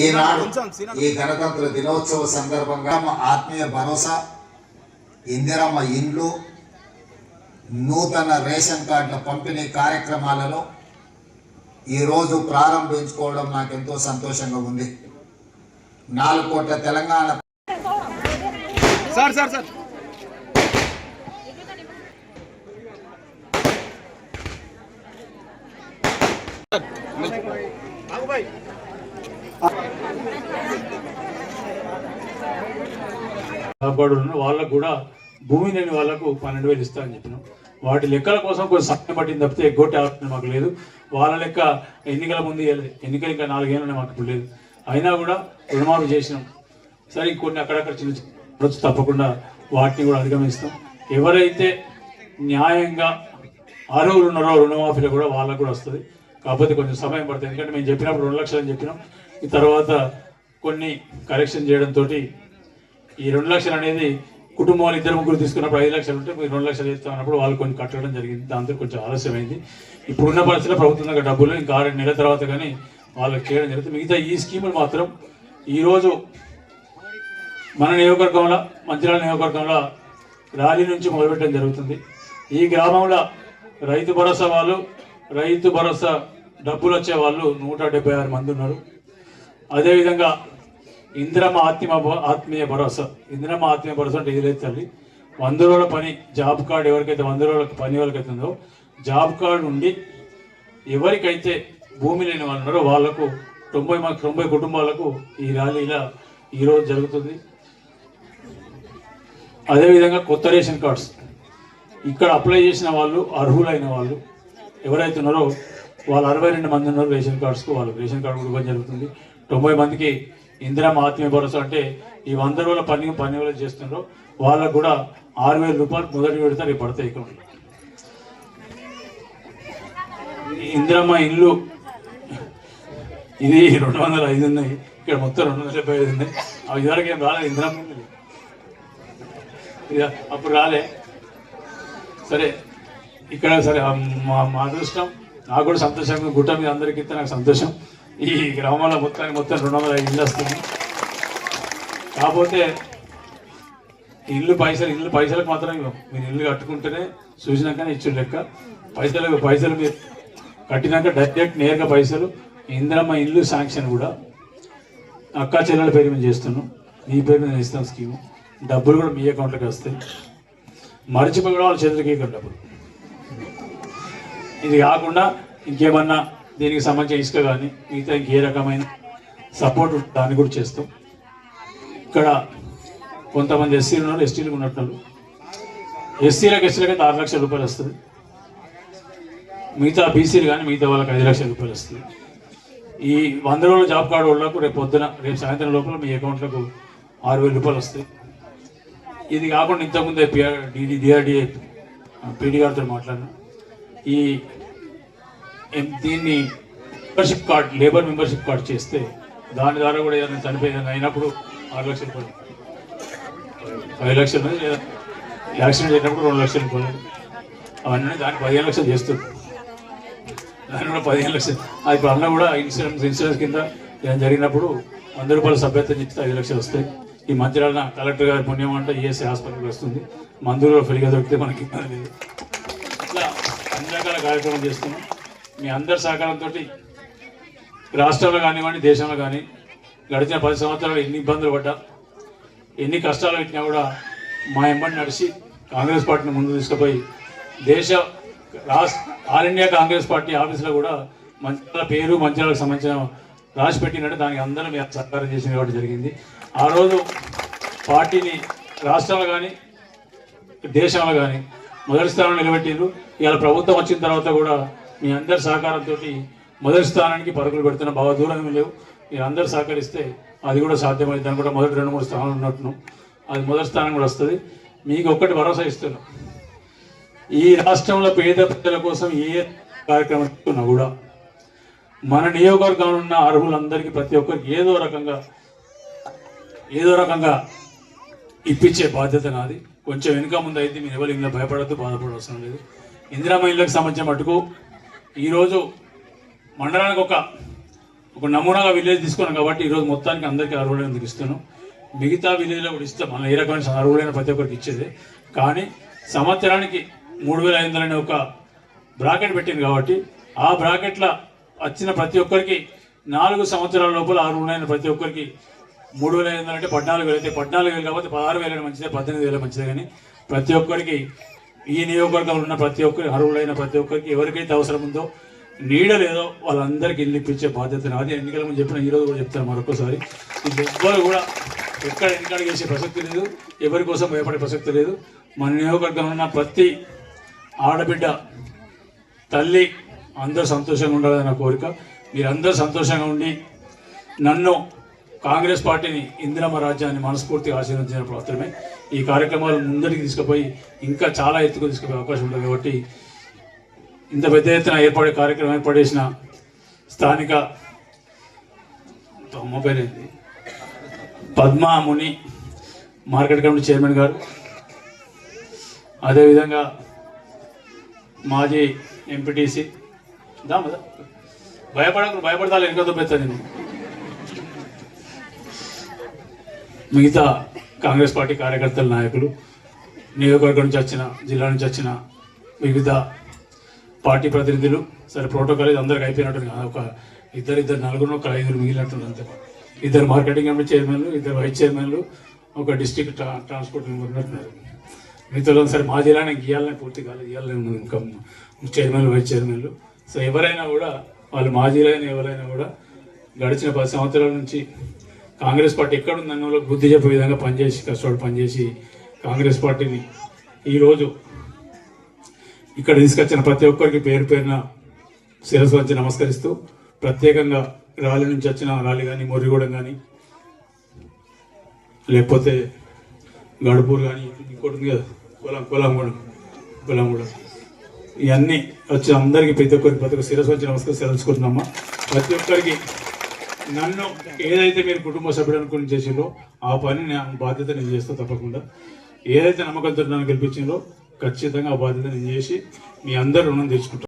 ఈనాడు ఈ గణతంత్ర దినోత్సవ సందర్భంగా మా ఆత్మీయ భరోసా ఇందిరమ్మ ఇండ్లు నూతన రేషన్ కార్డుల పంపిణీ కార్యక్రమాలలో ఈరోజు ప్రారంభించుకోవడం నాకు ఎంతో సంతోషంగా ఉంది. నాలుగు కోట్ల తెలంగాణ సార్ సార్ సార్. వాళ్ళకు కూడా భూమి లేని వాళ్ళకు పన్నెండు వేలు ఇస్తా అని చెప్పినాం. వాటి లెక్కల కోసం కొంచెం సమయం పట్టింది తప్పితే ఎగ్గొట్టే ఆలోచన మాకు లేదు. వాళ్ళ లెక్క ఎన్నికల ముందు ఎన్నికలు ఇంకా నాలుగేళ్ళు మాకు ఇప్పుడు లేదు. అయినా కూడా రుణమాఫీ చేసినాం. సరే ఇంకొన్ని అక్కడక్కడ చిన్న చిన్న తప్పకుండా వాటిని కూడా అధిగమిస్తాం. ఎవరైతే న్యాయంగా అర్హులు ఉన్నారో రుణమాఫీలో కూడా వాళ్ళకు కూడా వస్తుంది. కాకపోతే కొంచెం సమయం పడుతుంది. ఎందుకంటే మేము చెప్పినప్పుడు రెండు లక్షలు అని చెప్పినాం. తర్వాత కొన్ని కరెక్షన్ చేయడంతో ఈ రెండు లక్షలు అనేది కుటుంబాలు ఇద్దరు ముగ్గురు తీసుకున్నప్పుడు ఐదు లక్షలు ఉంటే మీరు రెండు లక్షలు ఇస్తాం అన్నప్పుడు వాళ్ళు కొన్ని కట్టడం జరిగింది. దాంతో కొంచెం ఆలస్యమైంది. ఇప్పుడున్న పరిస్థితిలో ప్రభుత్వం దగ్గర డబ్బులు ఇంకా ఆరు నెలల తర్వాత కానీ వాళ్ళకి చేయడం జరుగుతుంది. మిగతా ఈ స్కీములు మాత్రం ఈరోజు మన నియోజకవర్గంలో మంచిర్యాల నియోజకవర్గంలో ర్యాలీ నుంచి మొదలుపెట్టడం జరుగుతుంది. ఈ గ్రామంలో రైతు భరోసా వాళ్ళు రైతు భరోసా డబ్బులు వచ్చే వాళ్ళు నూట డెబ్బై ఆరు మంది ఉన్నారు. అదేవిధంగా ఇందిరమ్మ ఆత్మీయ భ- ఆత్మీయ భరోసా. ఇందిరమ్మ ఆత్మీయ భరోసా అంటే ఏదైతే తల్లి వంద రోజుల పని జాబ్ కార్డు ఎవరికైతే వంద రోజుల పని ఎవరికైతే ఉందో జాబ్ కార్డు ఉండి ఎవరికైతే భూమి లేని వాళ్ళు ఉన్నారో వాళ్ళకు తొంభై మా తొంభై కుటుంబాలకు ఈ ర్యాలీలా ఈరోజు జరుగుతుంది. అదేవిధంగా కొత్త రేషన్ కార్డ్స్. ఇక్కడ అప్లై చేసిన వాళ్ళు అర్హులైన వాళ్ళు ఎవరైతే ఉన్నారో వాళ్ళు అరవై రెండు మంది ఉన్నారు రేషన్ కార్డ్స్కు వాళ్ళకి రేషన్ కార్డు కూడా ఇవ్వడం జరుగుతుంది. తొంభై మందికి ఇందిరా ఆత్మీయ భరోసా అంటే ఈ వంద రోజుల పని పని ఎవరైతే చేస్తున్నారు వాళ్ళకు కూడా ఆరు వేల రూపాయలు మొదటి విడత రేపు పడతాయి ఇక్కడ. ఇందిరమ్మ ఇల్లు ఇది రెండు వందల ఐదు ఉన్నాయి. ఇక్కడ మొత్తం రెండు వందల డెబ్బై ఐదు ఉన్నాయి. అవి ఇదివరకు ఏం రాలేదు ఇందిరమ్మ ఇక అప్పుడు రాలే. సరే ఇక్కడ సరే మా మా అదృష్టం. నాకు కూడా సంతోషంగా గుట్ట మీద అందరికీ ఇస్తే నాకు సంతోషం. ఈ గ్రామంలో మొత్తానికి మొత్తం రెండు వందల ఐదు ఇల్లు వస్తుంది కాకపోతే ఇల్లు పైసలు ఇల్లు పైసలకు మాత్రం మీరు ఇల్లు కట్టుకుంటేనే చూసినాకనే ఇచ్చిన లెక్క. పైసలు పైసలు మీరు కట్టినాక డైరెక్ట్ నేరుగా పైసలు. ఇందిరమ్మ ఇల్లు శాంక్షన్ కూడా. అక్కా చెల్లెల పేరు మీద చేస్తున్నాం. మీ పేరు మీద ఇస్తాం స్కీము. డబ్బులు కూడా మీ అకౌంట్లోకి వస్తాయి. మర్చిపోయి కూడా వాళ్ళ చేతులకి డబ్బులు. ఇది కాకుండా ఇంకేమన్నా దీనికి సంబంధించిన ఇసుక కానీ మిగతా ఇంకే రకమైన సపోర్ట్ దాన్ని కూడా చేస్తాం. ఇక్కడ కొంతమంది ఎస్సీలు ఉన్నారు ఎస్టీలు ఉన్నట్లు ఎస్సీలకు ఎస్సీలకు అయితే ఆరు లక్షల రూపాయలు వస్తుంది. మిగతా బీసీలు కానీ మిగతా వాళ్ళకి ఐదు లక్షల రూపాయలు వస్తుంది. ఈ వంద రోజుల జాబ్ కార్డు వాళ్ళకు రేపు పొద్దున రేపు సాయంత్రం లోపల మీ అకౌంట్లకు ఆరు వేల రూపాయలు వస్తాయి ఇది కాకుండా ఇంతకుముందే పిఆర్ డిడి డిఆర్డిఏ పీడీ గారితో మాట్లాడినా. ఈ దీన్ని membership card labour membership card చేస్తే దాని ద్వారా కూడా ఏదైనా చనిపోయిందని అయినప్పుడు ఆరు లక్షలు రూపాయలు ఐదు లక్షలు లేదా? యాక్సిడెంట్ అయినప్పుడు రెండు లక్షలు రూపాయలు అవన్నీ దానికి పదిహేను లక్షలు చేస్తుంది. దాని కూడా పదిహేను లక్షలు. అది ఇప్పుడు అన్న కూడా ఇన్సూరెన్స్ ఇన్సూరెన్స్ కింద ఏదైనా జరిగినప్పుడు వంద రూపాయల సభ్యత్వం ఇస్తే ఐదు లక్షలు వస్తాయి. ఈ మధ్యలో కలెక్టర్ గారి పుణ్యం అంటే ఈఎస్ఐ హాస్పిటల్కి వస్తుంది? మందులు కూడా ఫ్రీగా దొరికితే మనకి ఇబ్బంది లేదు ఇట్లా అన్ని రకాల కార్యక్రమం చేస్తున్నాం. మీ అందరి సహకారంతో రాష్ట్రంలో కానివ్వండి దేశంలో కానీ గడిచిన పది సంవత్సరాలు ఎన్ని ఇబ్బందులు పడ్డా ఎన్ని కష్టాలు పెట్టినా కూడా మా ఎంబడి నడిచి కాంగ్రెస్ పార్టీని ముందు తీసుకుపోయి దేశ రాష్ట్ర ఆల్ ఇండియా కాంగ్రెస్ పార్టీ ఆఫీసులో కూడా మంచిగా పేరు మంచిగా సంబంధించిన రాసి పెట్టినట్టు దానికి అందరం మేము సహకారం చేసిన కాబట్టి జరిగింది. ఆ రోజు పార్టీని రాష్ట్రంలో కానీ దేశంలో కానీ మొదటి స్థానంలో నిలబెట్టిండ్రు. ఇవాళ ప్రభుత్వం వచ్చిన తర్వాత కూడా మీ అందరి సహకారంతో మొదటి స్థానానికి పరుగులు పెడుతున్న బాగా దూరం లేవు. మీరు అందరు సహకరిస్తే అది కూడా సాధ్యమైంది. దాని కూడా మొదటి రెండు మూడు స్థానాలు ఉన్నట్టున్నాం అది మొదటి స్థానం కూడా వస్తుంది. మీకు ఒక్కటి భరోసా ఇస్తున్నాం. ఈ రాష్ట్రంలో పేద ప్రజల కోసం ఏ కార్యక్రమం కూడా మన నియోజకవర్గంలో ఉన్న అర్హులందరికీ ప్రతి ఒక్కరికి ఏదో రకంగా ఏదో రకంగా ఇప్పించే బాధ్యత నాది. కొంచెం వెనుక ముందు అయితే మీరు ఎవరు ఇంట్లో భయపడద్దు బాధపడవసరం లేదు. ఇందిరామ ఇళ్ళకి సంబంధించిన మటుకు ఈరోజు మండలానికి ఒక ఒక నమూనాగా విలేజ్ తీసుకున్నాం కాబట్టి ఈరోజు మొత్తానికి అందరికీ అర్హులైన ఇస్తున్నాం. మిగతా విలేజ్లో కూడా ఇస్తాం. మన ఏ రకమైన అర్హులైన ప్రతి ఒక్కరికి ఇచ్చేది. కానీ సంవత్సరానికి మూడు వేల ఐదు వందలనే ఒక బ్రాకెట్ పెట్టింది కాబట్టి ఆ బ్రాకెట్లో వచ్చిన ప్రతి ఒక్కరికి నాలుగు సంవత్సరాల లోపల అర్హులైన ప్రతి ఒక్కరికి మూడు వేల ఐదు వందలు అంటే పద్నాలుగు వేలు. అయితే పద్నాలుగు వేలు కాబట్టి పదహారు వేల మంచిదే పద్దెనిమిది వేల మంచిదే కానీ ప్రతి ఒక్కరికి ఈ నియోజకవర్గంలో ఉన్న ప్రతి ఒక్కరికి అర్హులైన ప్రతి ఒక్కరికి ఎవరికైతే అవసరం ఉందో నీడ లేదో వాళ్ళందరికీ ఇల్లు ఇప్పించే బాధ్యత నాది. ఎన్నికల ముందు చెప్పిన ఈరోజు కూడా చెప్తాను మరొకసారి ఇది ఎవ్వరు కూడా ఎక్కడ ఎన్నికలు చేసే ప్రసక్తి లేదు ఎవరి కోసం భయపడే ప్రసక్తి లేదు. మన నియోజకవర్గంలో ఉన్న ప్రతి ఆడబిడ్డ తల్లి అందరూ సంతోషంగా ఉండాలని నా కోరిక. మీరందరూ సంతోషంగా ఉండి నన్ను కాంగ్రెస్ పార్టీని ఇందిరమ్మ రాజ్యాన్ని మనస్ఫూర్తిగా ఆశీర్వదించినప్పుడు మాత్రమే. ఈ కార్యక్రమాలు ముందరికి తీసుకుపోయి ఇంకా చాలా ఎత్తుకు తీసుకుపోయే అవకాశం ఉంటుంది కాబట్టి ఇంత పెద్ద ఎత్తున ఏర్పడే కార్యక్రమం ఏర్పాటు స్థానిక అమ్మ పేరేంది పద్మా ముని మార్కెట్ కమిటీ చైర్మన్ గారు. అదేవిధంగా మాజీ ఎంపీటీసీ. దామదా భయపడకు భయపడతా వెనుక పెద్ద నేను. మిగతా కాంగ్రెస్ పార్టీ కార్యకర్తల నాయకులు నియోజకవర్గం నుంచి వచ్చిన జిల్లా నుంచి వచ్చిన వివిధ పార్టీ ప్రతినిధులు సరే ప్రోటోకాల్ ఇది అందరికి అయిపోయినట్టు ఒక ఇద్దరు ఇద్దరు నలుగురు ఒక ఐదుగురు మిగిలినట్టుంది అంతే. ఇద్దరు మార్కెటింగ్ కమిటీ చైర్మన్లు ఇద్దరు వైస్ చైర్మన్లు ఒక డిస్ట్రిక్ట్ ట్రా- ట్రాన్స్పోర్ట్ ఉన్నట్టున్నారు మిగతా సరే మా జిల్లానే గీయాలని పూర్తి కాలేదు. గీయాలని ఉన్నది ఇంకా చైర్మన్లు వైస్ చైర్మన్లు. సో ఎవరైనా కూడా వాళ్ళు మా ఎవరైనా కూడా గడిచిన పది సంవత్సరాల నుంచి కాంగ్రెస్ పార్టీ ఎక్కడ వాళ్ళకి బుద్ధి చెప్పే విధంగా పనిచేసి కష్టపడి పనిచేసి కాంగ్రెస్ పార్టీని ఈరోజు ఇక్కడ తీసుకొచ్చిన ప్రతి ఒక్కరికి పేరు పేరున శిరస్సు వచ్చి నమస్కరిస్తూ ప్రత్యేకంగా రాలి నుంచి వచ్చిన రాలి కానీ మొర్రిగూడెం కానీ లేకపోతే గడుపూరు కానీ ఇంకోటి ఉంది కదా కొలం కులాంగూడెం కులాంగూడెం. ఇవన్నీ వచ్చి అందరికీ ప్రతి ఒక్కరికి ప్రతి ఒక్క శిరస్సు వచ్చి నమస్కరిస్తూ తెలుసుకుంటున్నామా ప్రతి ఒక్కరికి నన్ను ఏదైతే మీరు కుటుంబ సభ్యుడు అనుకుని చేసిందో ఆ పని నేను బాధ్యత నేను చేస్తా తప్పకుండా. ఏదైతే నమ్మకంతో నన్ను గెలిపించిందో ఖచ్చితంగా ఆ బాధ్యత నేను చేసి మీ అందరు రుణం తెచ్చుకుంటాను